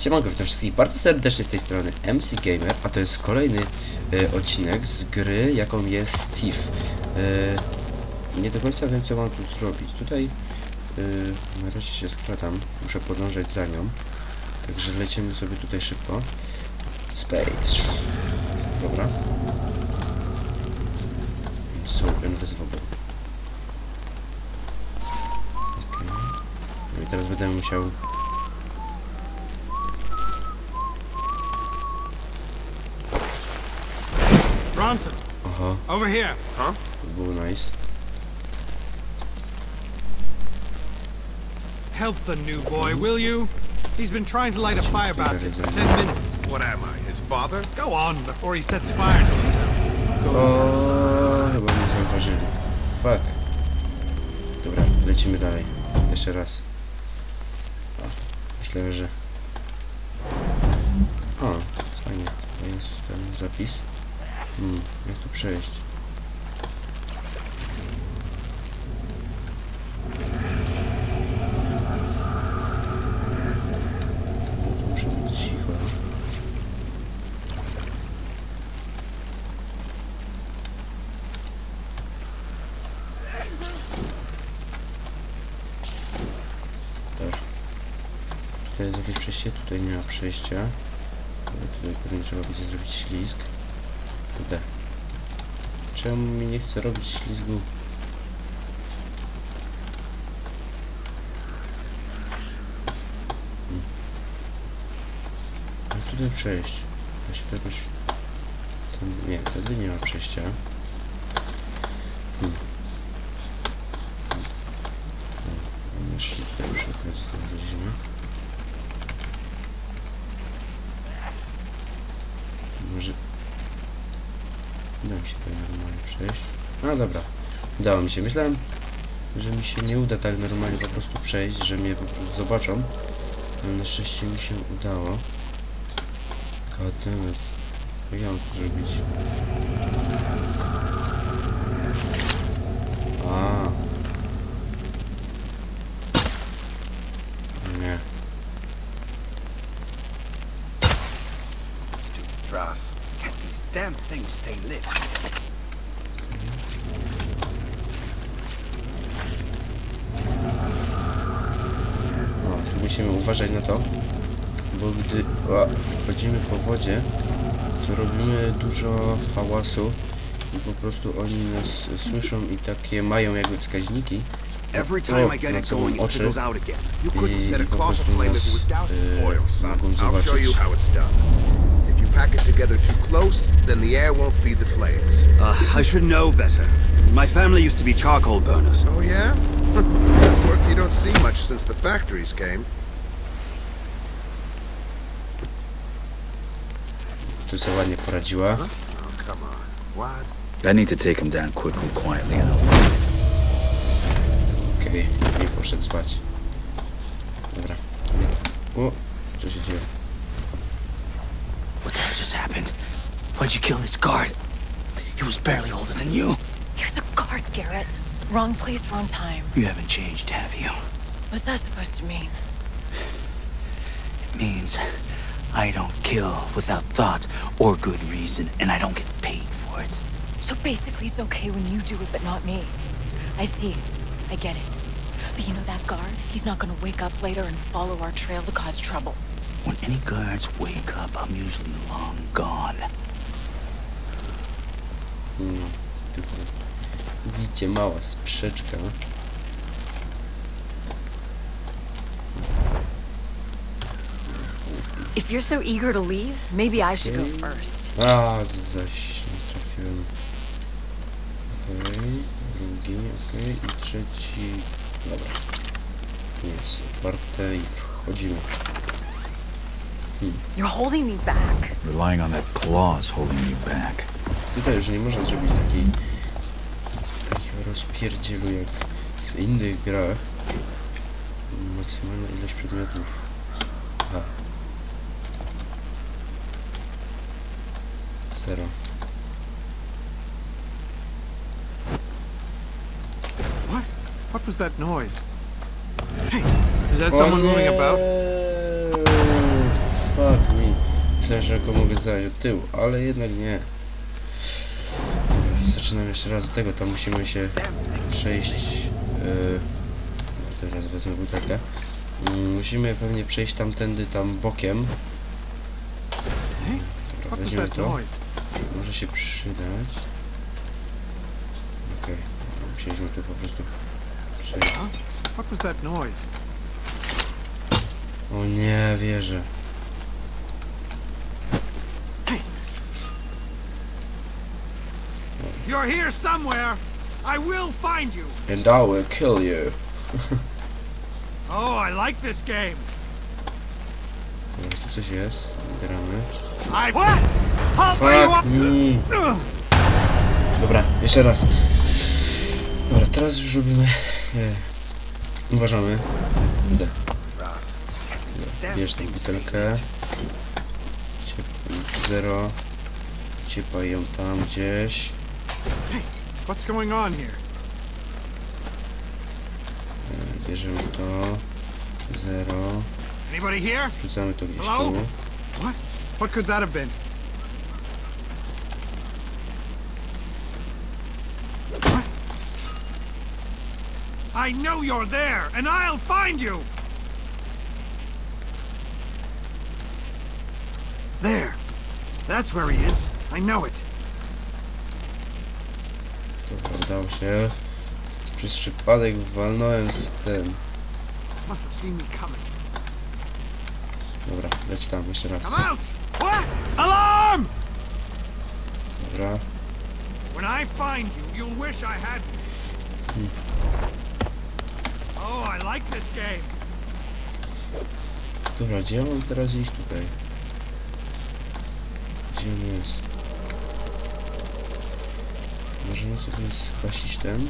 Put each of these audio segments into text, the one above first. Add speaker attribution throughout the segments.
Speaker 1: Siemanko, witam wszystkich bardzo serdecznie z tej strony MC Gamer, a to jest kolejny e, odcinek z gry, jaką jest Steve. Nie do końca wiem, co mam tu zrobić. Tutaj e, na razie się skradam, muszę podążać za nią, także lecimy sobie tutaj szybko. Space. Dobra. So invisible. Okay. No i teraz będę musiał
Speaker 2: Bronson,
Speaker 1: Aha, uh-huh.
Speaker 2: over here.
Speaker 1: to było nice.
Speaker 2: Help the new boy, will you? He's been trying to light a fire basket for ten minutes.
Speaker 3: What am I, his father?
Speaker 2: Go on before he sets fire to himself.
Speaker 1: O, chyba mnie zauważyli. Fuck. Dobra, lecimy dalej. Jeszcze raz. O, myślę, że... O, fajnie. To jest ten zapis. Hmm, jak tu przejść? Tu Muszę być cicho. Dobra. Tutaj jest jakieś przejście, tutaj nie ma przejścia. Tutaj pewnie trzeba będzie zrobić ślizg. D. Czemu mi nie chce robić ślizgu? Hmm. Jak tutaj przejść? Da się to jakoś... Nie, wtedy nie ma przejścia. Hmm. Jeszcze tutaj przy okazji znaleźliśmy. Może... Mi się tutaj normalnie przejść. No dobra, udało mi się. Myślałem, że mi się nie uda tak normalnie po prostu przejść, że mnie po prostu zobaczą. Ale na szczęście mi się udało. Goddammit. Jak ja mam to zrobić? A. Nie.
Speaker 3: Drafts. These damn things stay lit?
Speaker 1: Musimy uważać na to, bo gdy chodzimy po wodzie, to robimy dużo hałasu i po prostu oni nas słyszą i takie mają jakby wskaźniki
Speaker 3: Every
Speaker 1: o,
Speaker 3: time I get
Speaker 1: nad
Speaker 3: it
Speaker 1: sobą
Speaker 3: going, it
Speaker 1: oczy
Speaker 3: fizzles out again. You
Speaker 1: i,
Speaker 3: couldn't set
Speaker 1: i
Speaker 3: a
Speaker 1: po
Speaker 3: cloth
Speaker 1: prostu
Speaker 3: aflame
Speaker 1: nas
Speaker 3: if it was doused.
Speaker 1: e,
Speaker 3: Oil, son.
Speaker 1: mogą
Speaker 3: I'll show
Speaker 1: zobaczyć.
Speaker 3: you how it's done. If you pack it together too close, then the air won't feed the flames.
Speaker 4: Uh, I should know better. My family used to be charcoal burners.
Speaker 3: Oh yeah? Work you don't see much since the factories came.
Speaker 1: Tu sobie ładnie poradziła.
Speaker 3: Oh, come on. What?
Speaker 4: I need to take him down quickly, quietly, you know.
Speaker 1: Okej, nie poszedł spać. Dobra. O, co się dzieje?
Speaker 5: What the hell just happened? Why'd you kill this guard? He was barely older than you.
Speaker 6: He was a guard, Garrett. Wrong place, wrong time.
Speaker 5: You haven't changed, have you?
Speaker 6: What's that supposed to mean?
Speaker 5: It means I don't kill without thought or good reason, and I don't get paid for it.
Speaker 6: So basically, it's okay when you do it, but not me. I see. I get it. But you know that guard? He's not gonna wake up later and follow our trail to cause trouble.
Speaker 5: When any guards wake up, I'm usually long gone.
Speaker 1: Hmm, tylko widzicie, mała sprzeczka.
Speaker 6: If you're so eager to leave, maybe I should go first.
Speaker 1: A, zaś nie trafiłem. Okej, drugi, okej i trzeci. Dobra. Jest otwarte i wchodzimy.
Speaker 6: You're holding me back.
Speaker 4: Relying on that claw's holding you back.
Speaker 1: Tutaj już nie można zrobić takiej takiego rozpierdzielu jak w innych grach. Maksymalna ilość przedmiotów. Aha. Zero.
Speaker 2: What? What was that noise? Hey, is that someone moving about?
Speaker 1: fuck me. Myślałem, że go mogę zdać od tyłu, ale jednak nie. Zaczynam jeszcze raz od tego, tam musimy się przejść... Yy, teraz wezmę butelkę. Mm, Musimy pewnie przejść tamtędy, tam bokiem. Dobra, weźmiemy to. Może się przydać. Okej, musieliśmy tu po prostu przejść.
Speaker 2: What was that noise?
Speaker 1: O nie, wierzę.
Speaker 2: You're here somewhere. I will find you.
Speaker 1: And I will kill you.
Speaker 2: Oh, I like this game.
Speaker 1: Coś jest. Gramy.
Speaker 2: I what?
Speaker 1: Fuck me. Dobra, jeszcze raz. Dobra, teraz już robimy... E, uważamy. Idę. Dobra, Bierz tą butelkę. Ciep- Zero. Ciepaj ją tam gdzieś.
Speaker 2: What's going on here?
Speaker 1: E, Bierzemy to. Zero.
Speaker 2: Anybody here?
Speaker 1: Wrzucamy to gdzieś
Speaker 2: Hello?
Speaker 1: tu.
Speaker 2: What? What could that have been? I know you're there, and I'll find you! There. That's where he is. I know it.
Speaker 1: Dobra, udało się. Przez przypadek walnąłem w ten.
Speaker 2: Must have seen me coming.
Speaker 1: Dobra, leć tam jeszcze raz.
Speaker 2: Come out! What? Alarm!
Speaker 1: Dobra.
Speaker 2: When I find you, you'll wish I had you.
Speaker 1: Dobra, gdzie ja mam teraz iść tutaj? Gdzie on jest? Możemy sobie zgasić ten?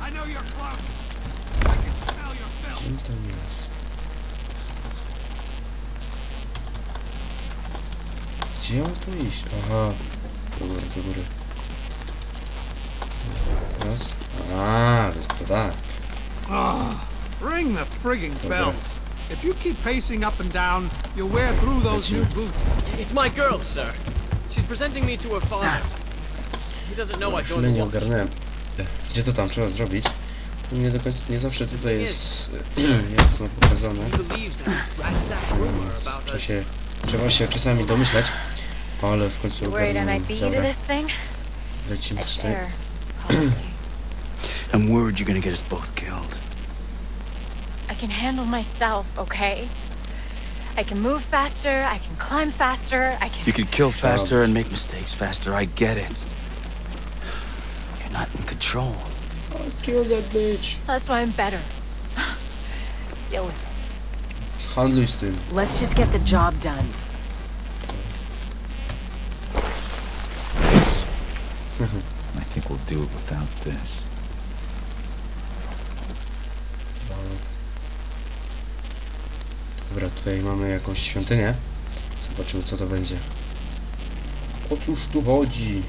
Speaker 2: I know you're close. I can smell your filth.
Speaker 1: Gdzie on tam jest? Gdzie ja mam tu iść? Aha. Do góry, do góry. Teraz? A, więc to tak.
Speaker 2: Ring the frigging bells. If you keep pacing up and down, you'll wear through those new boots.
Speaker 7: It's my girl, sir. She's presenting me to her father. He doesn't know I
Speaker 1: Chwilę
Speaker 7: joined
Speaker 1: nie
Speaker 7: the watch.
Speaker 1: ogarnąłem. Gdzie to tam trzeba zrobić? Nie do końca, nie zawsze tutaj jest jasno pokazane. Trzeba się, trzeba się czasami domyślać, ale w końcu
Speaker 6: You worried I
Speaker 1: ogarnąłem.
Speaker 6: might beat you to
Speaker 1: Dobra,
Speaker 6: this thing?
Speaker 1: lecimy
Speaker 6: A
Speaker 1: tutaj.
Speaker 6: chair. Probably.
Speaker 5: I'm worried you're gonna get us both killed.
Speaker 6: I can handle myself, okay? I can move faster, I can climb faster, I can...
Speaker 5: You could kill faster and make mistakes faster. I get it. You're not in control.
Speaker 1: Kill that bitch!
Speaker 6: That's why I'm better. Deal with it.
Speaker 1: Handluj z tym.
Speaker 6: Let's just get the job done.
Speaker 8: I think we'll do it without this.
Speaker 1: Dobra, tutaj mamy jakąś świątynię. Zobaczymy co to będzie. O cóż tu chodzi?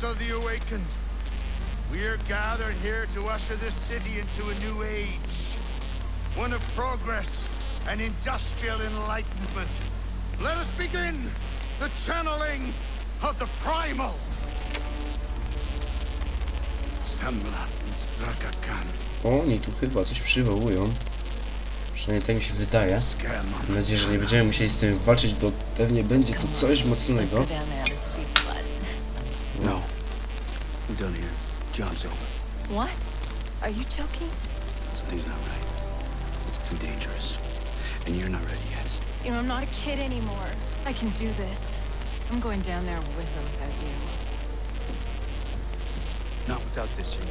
Speaker 9: Brothers of the Awakened, we are gathered here to usher this city into a new age. One of progress and industrial enlightenment. Let us begin the channeling of the primal.
Speaker 5: Sembla Strakakan.
Speaker 1: Oni tu chyba coś przywołują. Przynajmniej tak mi się wydaje. Mam nadzieję, że nie będziemy musieli z tym walczyć, bo pewnie będzie to coś mocnego.
Speaker 5: We're done here. Job's over.
Speaker 6: What? Are you joking?
Speaker 5: Something's not right. It's too dangerous. And you're not ready yet.
Speaker 6: You know, I'm not a kid anymore. I can do this. I'm going down there with or without you.
Speaker 5: Not without this, you know.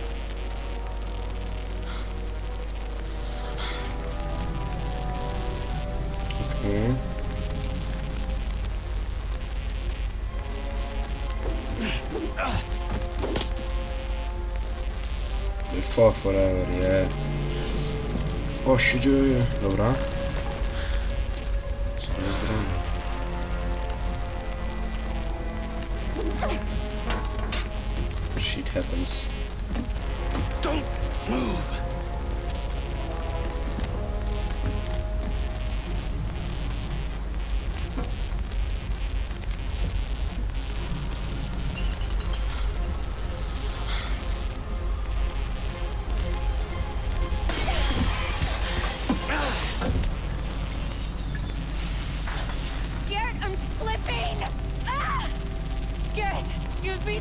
Speaker 1: Okej. For forever, yeah. O, się dzieje. Dobra. Shit happens.
Speaker 3: Don't move!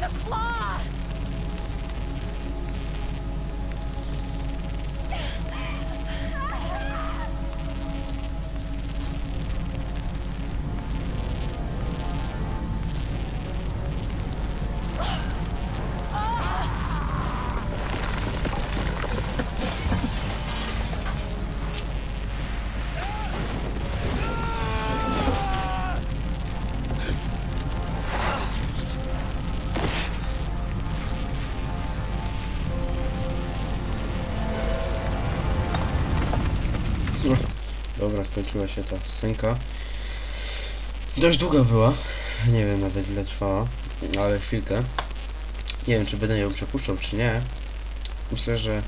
Speaker 6: The claw!
Speaker 1: Dobra, skończyła się ta scenka. Dość długa była. Nie wiem nawet ile trwała, ale chwilkę. Nie wiem, czy będę ją przepuszczał, czy nie. Myślę, że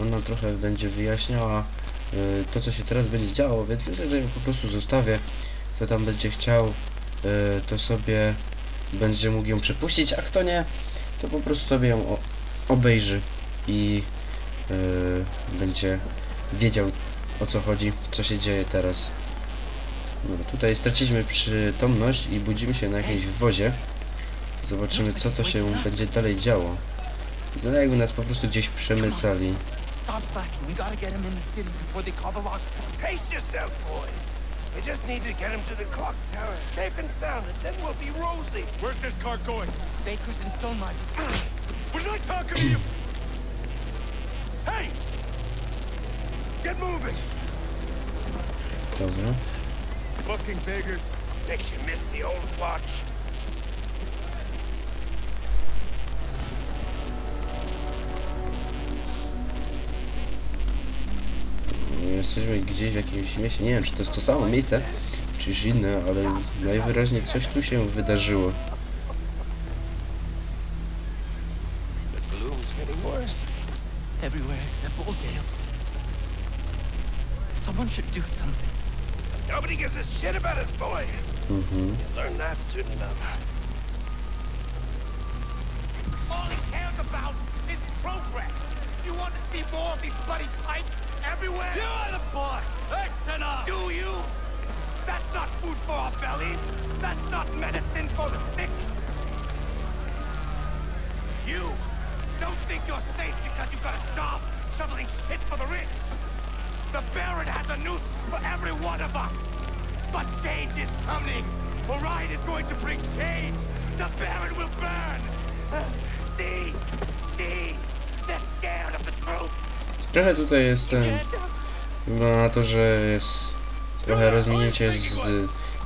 Speaker 1: ona trochę będzie wyjaśniała y, to, co się teraz będzie działo, więc myślę, że ją po prostu zostawię. Kto tam będzie chciał, y, to sobie będzie mógł ją przepuścić, a kto nie, to po prostu sobie ją obejrzy i y, będzie wiedział o co chodzi, co się dzieje teraz. Dobra, tutaj straciliśmy przytomność i budzimy się na jakimś wozie. Zobaczymy co to się będzie dalej działo. No jakby nas po prostu gdzieś przemycali.
Speaker 9: Rosy.
Speaker 5: Baker's?
Speaker 9: Hey! Get moving!
Speaker 1: Dobra.
Speaker 9: Fucking beggars. Makes you miss the old watch.
Speaker 1: Jesteśmy gdzieś w jakimś mieście. Nie wiem czy to jest to samo miejsce, czy inne, ale najwyraźniej coś tu się wydarzyło.
Speaker 3: More of these bloody pipes everywhere? You are the boss. That's enough. Do you? That's not food for our bellies. That's not medicine for the sick. You don't think you're safe because you've got a job shoveling shit for the rich. The Baron has a noose for every one of us. But change is coming. Orion is going to bring change. The Baron will burn. See? See? They're scared of the truth.
Speaker 1: Trochę tutaj jest ten... Wygląda na to, że jest trochę rozminięcie z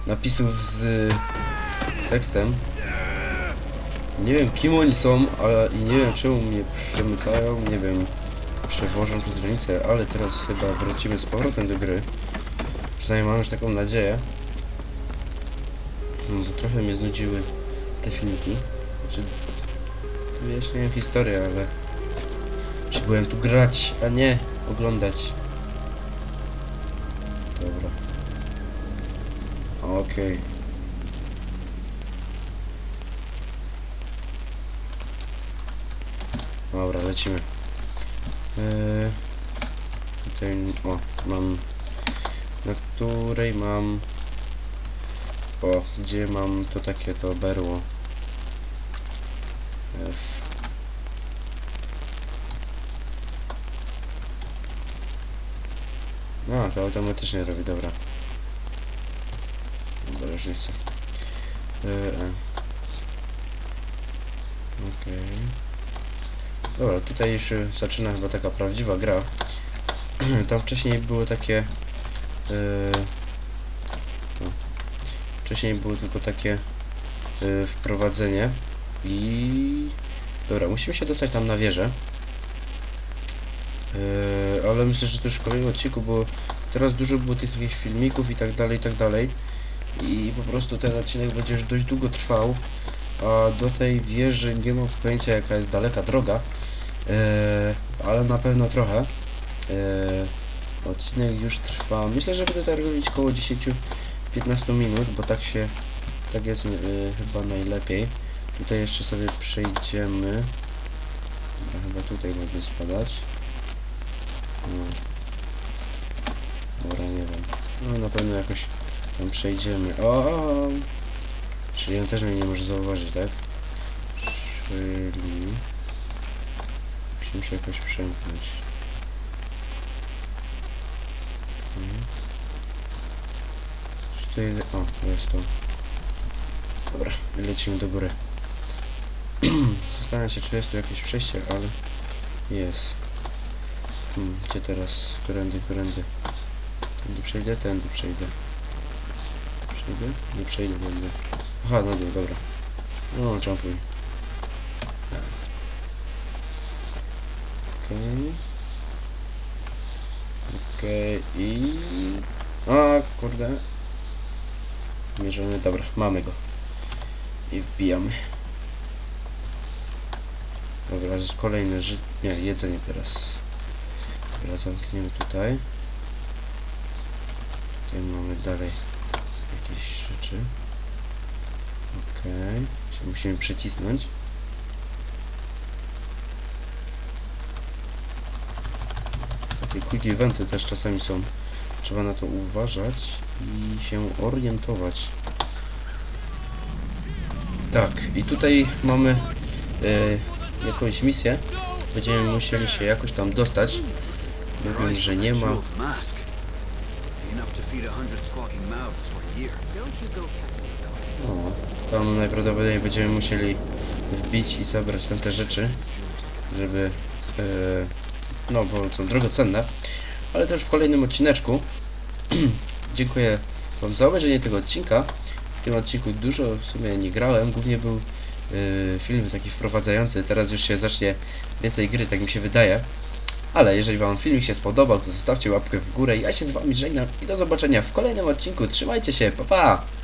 Speaker 1: napisów z tekstem. Nie wiem kim oni są, a i nie wiem czemu mnie przemycają, nie wiem, przewożą przez granicę, ale teraz chyba wrócimy z powrotem do gry. Przynajmniej mam już taką nadzieję. No to trochę mnie znudziły te filmiki. Znaczy, wyjaśniałem historię, ale przybyłem tu grać, a nie oglądać. Dobra. Okej. Dobra, lecimy. Eee, tutaj, o, mam... Na której mam... O, gdzie mam to takie to berło? A, to automatycznie robi, dobra. Dobra, już nie chcę. E, e. Okej. Dobra, tutaj już zaczyna chyba taka prawdziwa gra. Tam wcześniej było takie... O. Wcześniej było tylko takie e, wprowadzenie i... Dobra, musimy się dostać tam na wieżę. E, ale myślę, że już w kolejnym odcinku, bo teraz dużo było tych takich filmików i tak dalej, i tak dalej. I po prostu ten odcinek będzie już dość długo trwał. A do tej wieży nie mam pojęcia jaka jest daleka droga. E, ale na pewno trochę. E, odcinek już trwa. Myślę, że będę tak robić około 10-15 minut, bo tak się tak jest e, chyba najlepiej. Tutaj jeszcze sobie przejdziemy. Chyba tutaj można spadać. Dobra, nie wiem. No na pewno jakoś tam przejdziemy. O! o, o. Czyli on też mnie nie może zauważyć, tak? Czyli... Musimy się jakoś przemknąć. Jest... O, jest to. Dobra, lecimy do góry. Zastanawiam się, czy jest tu jakieś przejście, ale jest. Gdzie teraz? Którędy, którędy? Tędy przejdę, tędy przejdę. Przejdę? Nie przejdę, będę. Aha, no dół, dobra. No, jumpuj. Okej. Okej, i... A, kurde. Mierzony, dobra, mamy go. I wbijamy. Dobra, kolejne ży... Nie, jedzenie teraz. Teraz zamkniemy tutaj. Tutaj mamy dalej jakieś rzeczy. Okej. Okay. Musimy przycisnąć. Takie quick eventy też czasami są. Trzeba na to uważać i się orientować. Tak, i tutaj mamy e, jakąś misję. Będziemy musieli się jakoś tam dostać. Mówią, że nie ma. O, tam najprawdopodobniej będziemy musieli wbić i zabrać tam te rzeczy, żeby, e, no bo są drogocenne, ale też w kolejnym odcineczku. Dziękuję Wam za obejrzenie tego odcinka. W tym odcinku dużo w sumie nie grałem, głównie był e, film taki wprowadzający, teraz już się zacznie więcej gry, tak mi się wydaje. Ale jeżeli Wam filmik się spodobał, to zostawcie łapkę w górę. Ja się z Wami żegnam i do zobaczenia w kolejnym odcinku. Trzymajcie się, pa pa!